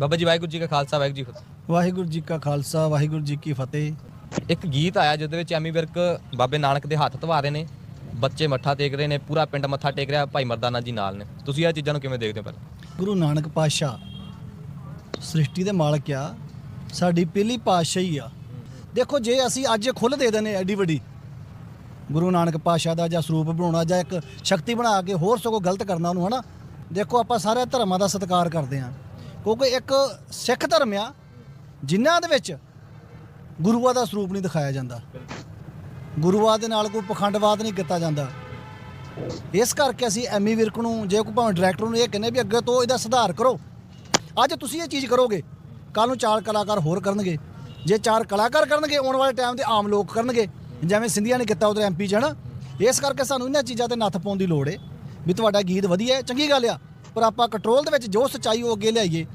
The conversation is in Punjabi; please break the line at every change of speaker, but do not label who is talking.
ਬਾਬਾ ਜੀ ਵਾਹਿਗੁਰੂ ਜੀ ਕਾ ਖਾਲਸਾ ਵਾਹਿਗੁਰੂ ਜੀ ਕੀ ਫਤਿਹ।
ਵਾਹਿਗੁਰੂ ਜੀ ਕਾ ਖਾਲਸਾ ਵਾਹਿਗੁਰੂ ਜੀ ਕੀ ਫਤਿਹ।
ਇੱਕ ਗੀਤ ਆਇਆ ਜਿਹਦੇ ਵਿੱਚ ਐਮੀ ਵਿਰਕ ਬਾਬੇ ਨਾਨਕ ਦੇ ਹੱਥ ਧਵਾ ਰਹੇ ਨੇ ਬੱਚੇ ਮੱਥਾ ਟੇਕ ਰਹੇ ਨੇ ਪੂਰਾ ਪਿੰਡ ਮੱਥਾ ਟੇਕ ਰਿਹਾ ਭਾਈ ਮਰਦਾਨਾ ਜੀ ਨਾਲ ਨੇ। ਤੁਸੀਂ ਇਹ ਚੀਜ਼ਾਂ ਨੂੰ ਕਿਵੇਂ ਦੇਖਦੇ ਹੋ ਪਹਿਲਾਂ?
ਗੁਰੂ ਨਾਨਕ ਪਾਤਸ਼ਾਹ ਸ੍ਰਿਸ਼ਟੀ ਦੇ ਮਾਲਕ ਆ ਸਾਡੀ ਪਹਿਲੀ ਪਾਤਸ਼ਾਹੀ ਆ। ਦੇਖੋ ਜੇ ਅਸੀਂ ਅੱਜ ਖੁੱਲ ਦੇ ਦਿੰਦੇ ਐਡੀ ਵੱਡੀ ਗੁਰੂ ਨਾਨਕ ਪਾਤਸ਼ਾਹ ਦਾ ਜਾਂ ਸਰੂਪ ਬਣਾਉਣਾ ਜਾਂ ਇੱਕ ਸ਼ਕਤੀ ਬਣਾ ਕੇ ਹੋਰ ਸਗੋਂ ਗਲਤ ਕਰਨਾ ਉਹਨੂੰ ਹਨਾ? ਦੇਖੋ ਆਪਾਂ ਸਾਰੇ ਧਰਮਾਂ ਦਾ ਸਤਿਕਾਰ ਕਰਦੇ ਆ ਕਿਉਂਕਿ ਇੱਕ ਸਿੱਖ ਧਰਮ ਆ, ਜਿਨ੍ਹਾਂ ਦੇ ਵਿੱਚ ਗੁਰੂਆਂ ਦਾ ਸਰੂਪ ਨਹੀਂ ਦਿਖਾਇਆ ਜਾਂਦਾ। ਗੁਰੂਆਂ ਦੇ ਨਾਲ ਕੋਈ ਪਖੰਡਵਾਦ ਨਹੀਂ ਕੀਤਾ ਜਾਂਦਾ। ਇਸ ਕਰਕੇ ਅਸੀਂ ਐਮੀ ਵਿਰਕ ਨੂੰ, ਜੇ ਕੋਈ ਭਾਵੇਂ ਡਾਇਰੈਕਟਰ ਨੂੰ ਇਹ ਕਹਿੰਦੇ ਵੀ ਅੱਗੇ ਤੋਂ ਇਹਦਾ ਸੁਧਾਰ ਕਰੋ, ਅੱਜ ਤੁਸੀਂ ਇਹ ਚੀਜ਼ ਕਰੋਗੇ ਕੱਲ ਨੂੰ ਚਾਰ ਕਲਾਕਾਰ ਹੋਰ ਕਰਨਗੇ। ਜੇ ਚਾਰ ਕਲਾਕਾਰ ਕਰਨਗੇ, ਆਉਣ ਵਾਲੇ ਟਾਈਮ ਤੇ ਆਮ ਲੋਕ ਕਰਨਗੇ, ਜਿਵੇਂ ਸਿੰਧੀਆਂ ਨੇ ਕੀਤਾ ਉਧਰ ਐਮਪੀ ਚ ਹਨਾ ਇਸ ਕਰਕੇ ਸਾਨੂੰ ਇਹਨਾਂ ਚੀਜ਼ਾਂ ਤੇ ਨੱਥ ਪਾਉਣ ਦੀ ਲੋੜ ਏ, ਵੀ ਤੁਹਾਡਾ ਗੀਤ ਵਧੀਆ ਹੈ ਚੰਗੀ ਗੱਲ ਆ, ਪਰ ਆਪਾਂ ਕੰਟਰੋਲ ਦੇ ਵਿੱਚ ਜੋ ਸੱਚਾਈ ਉਹ ਅੱਗੇ ਲਿਆਈਏ।